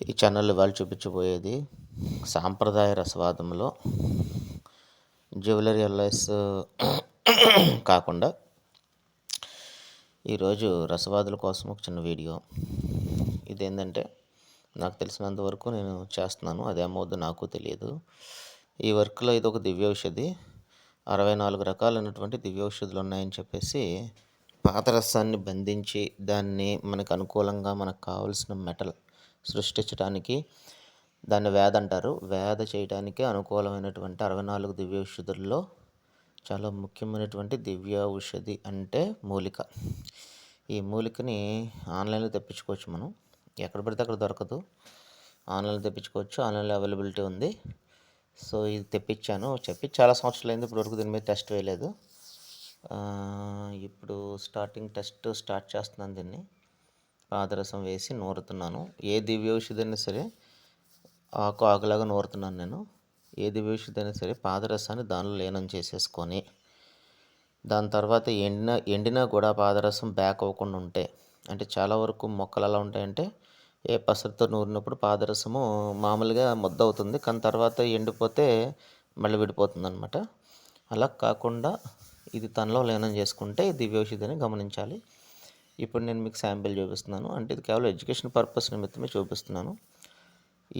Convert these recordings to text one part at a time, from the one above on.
ఈ ఛానల్ ఇవాళ చూపించబోయేది సాంప్రదాయ రసవాదంలో జ్యువెలరీ ఎల్ఐస్ కాకుండా ఈరోజు రసవాదుల కోసం ఒక చిన్న వీడియో. ఇదేంటంటే నాకు తెలిసినంత వరకు నేను చేస్తున్నాను అది నాకు తెలియదు. ఈ వర్క్లో ఇది ఒక దివ్యౌషధి అరవై నాలుగు రకాలైనటువంటి దివ్యౌషధులు ఉన్నాయని చెప్పేసి పాతరసాన్ని బంధించి దాన్ని మనకు అనుకూలంగా మనకు కావలసిన మెటల్ సృష్టించడానికి దాన్ని వేద అంటారు. వేద చేయడానికి అనుకూలమైనటువంటి అరవై నాలుగు దివ్య ఔషధుల్లో చాలా ముఖ్యమైనటువంటి దివ్య ఔషధి అంటే మూలిక. ఈ మూలికని ఆన్లైన్లో తెప్పించుకోవచ్చు మనం. ఎక్కడ పడితే అక్కడ దొరకదు. ఆన్లైన్లో తెప్పించుకోవచ్చు. ఆన్లైన్లో అవైలబిలిటీ ఉంది. సో ఇది తెప్పించాను. చెప్పి చాలా సంవత్సరాలు అయింది. ఇప్పటివరకు దీని మీద టెస్ట్ వేయలేదు. ఇప్పుడు స్టార్టింగ్ టెస్ట్ స్టార్ట్ చేస్తున్నాను దీన్ని. పాదరసం వేసి నూరుతున్నాను. ఏ దివ్య సరే ఆకు ఆకులాగా నూరుతున్నాను నేను. ఏ దివ్య సరే పాదరసాన్ని దానిలో లీనం చేసేసుకొని దాని తర్వాత ఎండిన ఎండినా కూడా పాదరసం బ్యాక్ అవ్వకుండా ఉంటే అంటే చాలా వరకు మొక్కలు ఎలా ఉంటాయంటే ఏ పసరుతో నూరినప్పుడు పాదరసము మామూలుగా ముద్ద అవుతుంది కానీ తర్వాత ఎండిపోతే మళ్ళీ విడిపోతుంది అనమాట అలా కాకుండా ఇది తనలో లీనం చేసుకుంటే దివ్యౌషధిని గమనించాలి. ఇప్పుడు నేను మీకు శాంపిల్ చూపిస్తున్నాను. అంటే ఇది కేవలం ఎడ్యుకేషన్ పర్పస్ నిమిత్తమే చూపిస్తున్నాను.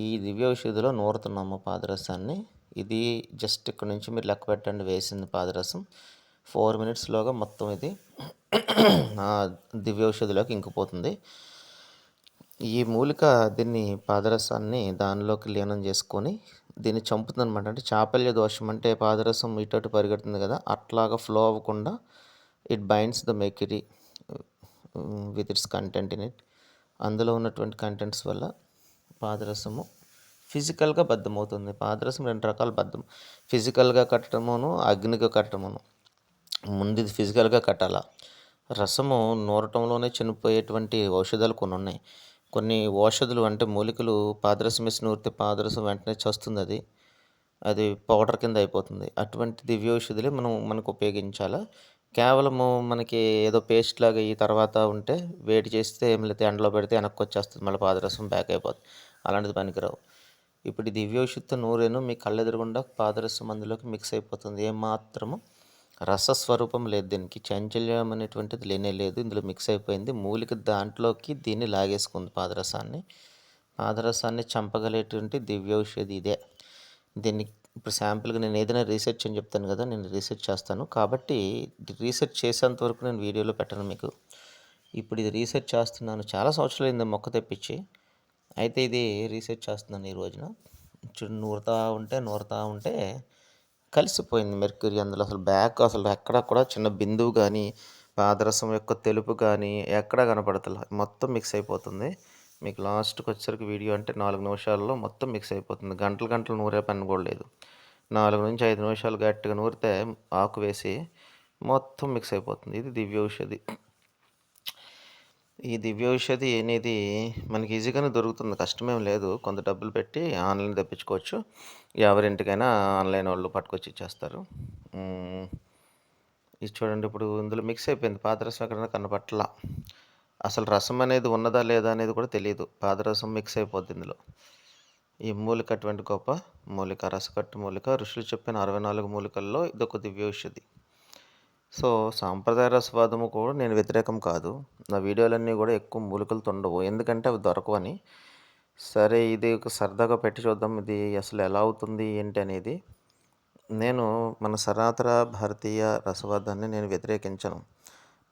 ఈ దివ్య ఔషధిలో నూరుతున్నాము పాదరసాన్ని. ఇది జస్ట్ ఇక్కడ నుంచి మీరు లెక్క పెట్టండి వేసింది పాదరసం. ఫోర్ మినిట్స్లోగా మొత్తం ఇది దివ్య ఔషధిలోకి ఇంకిపోతుంది. ఈ మూలిక దీన్ని పాదరసాన్ని దానిలోకి లీనం చేసుకొని దీన్ని చంపుతుంది అనమాట అంటే చాపల్య దోషం అంటే పాదరసం ఇటు పరిగెడుతుంది కదా అట్లాగా ఫ్లో అవ్వకుండా it binds the machinery with its content in it అందులో ఉన్నటువంటి కంటెంట్స్ వల్ల పాదరసము ఫిజికల్గా బద్ధమవుతుంది. పాదరసం రెండు రకాల బద్ధం. ఫిజికల్గా కట్టడమును అగ్నిగా కట్టడమును. ముందు ఫిజికల్గా కట్టాల? రసము నూరటంలోనే చనిపోయేటువంటి ఔషధాలు కొన్ని ఉన్నాయి. కొన్ని ఔషధులు అంటే మూలికలు పాదరసం వేసి నూరితే పాదరసం వెంటనే చస్తుంది అది. అది పౌడర్ కింద అయిపోతుంది. అటువంటి దివ్య ఔషధులే మనం మనకు ఉపయోగించాలా? కేవలము మనకి ఏదో పేస్ట్ లాగా ఈ తర్వాత ఉంటే వేడి చేస్తే ఏం లేదు ఎండలో పెడితే వెనక్కి వచ్చేస్తుంది మళ్ళీ పాదరసం బ్యాక్ అయిపోతుంది అలాంటిది పనికిరావు. ఇప్పుడు ఈ దివ్యోషిత్త నూరేను మీ కళ్ళెదురుగుండా పాదరసం అందులోకి మిక్స్ అయిపోతుంది. ఏమాత్రము రసస్వరూపం లేదు దీనికి. చంచల్యం అనేటువంటిది లేనే లేదు. ఇందులో మిక్స్ అయిపోయింది. మూలిక దాంట్లోకి దీన్ని లాగేసుకుంది పాదరసాన్ని. పాదరసాన్ని చంపగలేటువంటి దివ్యౌషధి ఇదే. దీన్ని ఇప్పుడు శాంపుల్గా నేను ఏదైనా రీసెర్చ్ అని చెప్తాను కదా నేను రీసెర్చ్ చేస్తాను. కాబట్టి రీసెర్చ్ చేసేంత వరకు నేను వీడియోలో పెట్టను మీకు. ఇప్పుడు ఇది రీసెర్చ్ చేస్తున్నాను. చాలా సంవత్సరాలు అయింది మొక్క తెప్పించి. అయితే ఇది రీసెర్చ్ చేస్తున్నాను ఈ రోజున. చూడు నూరుతా ఉంటే నూరుతా ఉంటే కలిసిపోయింది మెర్క్యూరీ అందులో. అసలు బ్యాక్ అసలు ఎక్కడ కూడా చిన్న బిందువు కానీ పాదరసం యొక్క తెలుపు కానీ ఎక్కడ కనపడతలే. మొత్తం మిక్స్ అయిపోతుంది. మీకు లాస్ట్కి వచ్చేసరికి వీడియో అంటే నాలుగు నిమిషాల్లో మొత్తం మిక్స్ అయిపోతుంది. గంటలు గంటలు నూరే పని కూడా లేదు. నాలుగు నుంచి ఐదు నిమిషాలు గట్టిగా నూరితే ఆకు వేసి మొత్తం మిక్స్ అయిపోతుంది. ఇది దివ్య ఔషధి. ఈ దివ్య ఔషధి అనేది మనకి ఈజీగానే దొరుకుతుంది. కష్టమేం లేదు. కొంత డబ్బులు పెట్టి ఆన్లైన్ తెప్పించుకోవచ్చు. ఎవరింటికైనా ఆన్లైన్ వాళ్ళు పట్టుకొచ్చి ఇచ్చేస్తారు. ఇది చూడండి ఇప్పుడు ఇందులో మిక్స్ అయిపోయింది. పాదరసం ఎక్కడైనా కనపట్ల. అసలు రసం అనేది ఉన్నదా లేదా అనేది కూడా తెలియదు పాదరసం మిక్స్ అయిపోద్ది ఇందులో. ఈ మూలిక అటువంటి గొప్ప మూలిక రసకట్టు మూలిక ఋషులు చెప్పిన అరవై నాలుగు మూలికల్లో ఇదొక దివ్య ఔషధి. సో సాంప్రదాయ రసవాదము కూడా నేను వ్యతిరేకం కాదు. నా వీడియోలన్నీ కూడా ఎక్కువ మూలికలతో ఉండవు ఎందుకంటే అవి దొరకవని సరే ఇది ఒక సరదాగా పెట్టి చూద్దాం. ఇది అసలు ఎలా అవుతుంది ఏంటి అనేది. నేను మన సనాతన భారతీయ రసవాదాన్ని నేను వ్యతిరేకించను.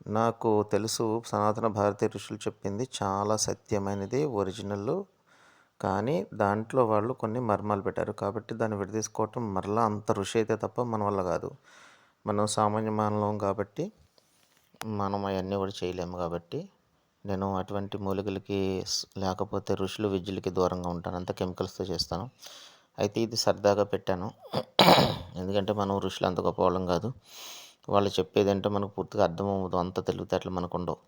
నాకు తెలుసు సనాతన భారతీయ ఋషులు చెప్పింది చాలా సత్యమైనది ఒరిజినల్ కానీ దాంట్లో వాళ్ళు కొన్ని మర్మాలు పెట్టారు. కాబట్టి దాన్ని విడదీసుకోవటం మరలా అంత ఋషి అయితే తప్ప మన వల్ల కాదు. మనం సామాన్య మానవం కాబట్టి మనం అవన్నీ కూడా చేయలేము కాబట్టి నేను అటువంటి మూలికలకి లేకపోతే ఋషులు విద్యులకి దూరంగా ఉంటాను. అంత కెమికల్స్తో చేస్తాను. అయితే ఇది సరదాగా పెట్టాను. ఎందుకంటే మనం ఋషులు అంత గొప్పవాళ్ళం కాదు. వాళ్ళు చెప్పేది అంటే మనకు పూర్తిగా అర్థమవుతుంది అంత తెలివితేటలు మనకు ఉండవు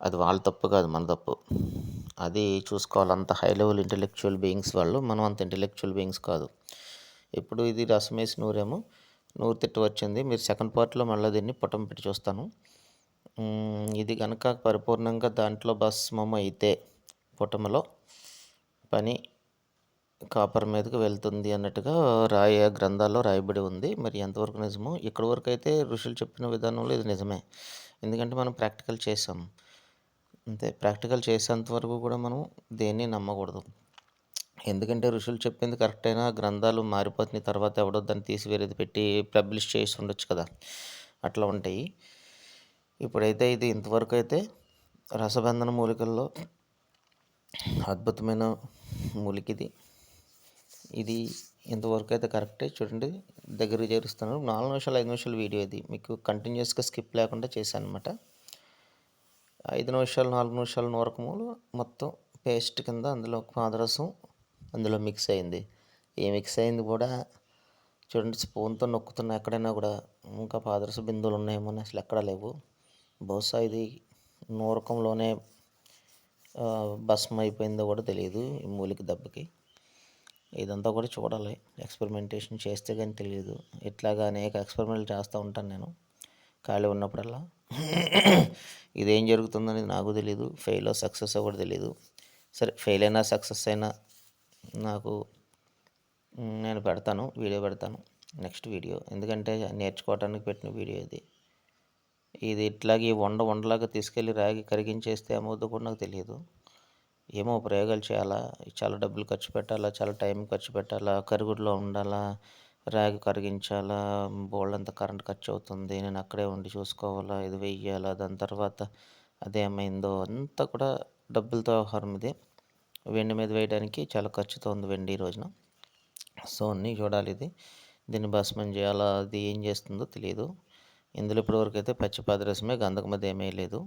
అది వాళ్ళ తప్పు కాదు మన తప్పు. అది చూసుకోవాలి. అంత హై లెవెల్ ఇంటెలెక్చువల్ బీయింగ్స్ వాళ్ళు మనం అంత ఇంటెలెక్చువల్ బీయింగ్స్ కాదు. ఇప్పుడు ఇది రసం వేసి నూరేమో నూరు తిట్టు వచ్చింది. మీరు సెకండ్ పార్ట్లో మళ్ళీ దీన్ని పుటం పెట్టి చూస్తాను. ఇది కనుక పరిపూర్ణంగా దాంట్లో భస్మం అయితే పుటమలో పని కాపర్ మీదకి వెళ్తుంది అన్నట్టుగా రాయ గ్రంథాల్లో రాయబడి ఉంది. మరి ఎంతవరకు నిజమో ఇక్కడి వరకు అయితే ఋషులు చెప్పిన విధానంలో ఇది నిజమే. ఎందుకంటే మనం ప్రాక్టికల్ చేసాం అంతే ప్రాక్టికల్ చేసేంత వరకు కూడా మనం దేన్ని నమ్మకూడదు. ఎందుకంటే ఋషులు చెప్పింది కరెక్ట్ అయినా గ్రంథాలు మారిపోతున్న తర్వాత ఎవడో దాన్ని తీసి వేరేది పెట్టి పబ్లిష్ చేసి ఉండొచ్చు కదా. అట్లా ఉంటాయి. ఇప్పుడైతే ఇది ఇంతవరకు అయితే రసబంధన మూలికల్లో అద్భుతమైన మూలిక ఇది ఇంతవరకు అయితే కరెక్టే. చూడండి దగ్గర చేరుస్తాను నాలుగు నిమిషాలు ఐదు నిమిషాల వీడియో ఇది. మీకు కంటిన్యూస్గా స్కిప్ లేకుండా చేశాను అనమాట ఐదు నిమిషాలు నాలుగు నిమిషాలు నూరకములు మొత్తం పేస్ట్ కింద అందులో పాదరసం అందులో మిక్స్ అయింది. ఏ మిక్స్ అయింది కూడా చూడండి స్పూన్తో నొక్కుతున్న ఎక్కడైనా కూడా ఇంకా పాదరస బిందువులు ఉన్నాయేమో అని అసలు ఎక్కడా లేవు. బహుశా ఇది నూరకంలోనే భస్మం అయిపోయిందో కూడా తెలియదు ఈ మూలిక దెబ్బకి. ఇదంతా కూడా చూడాలి. ఎక్స్పెరిమెంటేషన్ చేస్తే కానీ తెలియదు ఇట్లాగా అనేక ఎక్స్పెరిమెంట్లు చేస్తూ ఉంటాను నేను. ఖాళీ ఉన్నప్పుడల్లా. ఇదేం జరుగుతుందనేది నాకు తెలియదు ఫెయిల్ సక్సెస్ కూడా తెలియదు సరే ఫెయిల్ అయినా సక్సెస్ అయినా నాకు నేను పెడతాను వీడియో పెడతాను. నెక్స్ట్ వీడియో ఎందుకంటే నేర్చుకోవడానికి పెట్టిన వీడియో ఇది. ఇది ఇట్లాగే వండ వండలాగా తీసుకెళ్ళి రాగి కరిగించేస్తే ఏమవుతుందో కూడా నాకు తెలియదు ఏమో ప్రయోగాలు చేయాలా? చాలా డబ్బులు ఖర్చు పెట్టాలా? చాలా టైం ఖర్చు పెట్టాలా? కరుగుడులో ఉండాలా? రాగి కరిగించాలా? బోల్డంత కరెంట్ ఖర్చు అవుతుంది నేను అక్కడే ఉండి చూసుకోవాలా? ఇది వెయ్యాలా? దాని తర్వాత అదేమైందో అంతా కూడా డబ్బులతో వ్యవహారం ఇది. వెండి మీద వేయడానికి చాలా ఖర్చుతో ఉంది వెండి ఈ రోజున. సో అన్నీ చూడాలి ఇది. దీన్ని భస్మం చేయాలా? అది ఏం చేస్తుందో తెలియదు ఇందులో ఇప్పటివరకు అయితే పచ్చి పాదరసమే గంధకం మీద ఏమీ లేదు.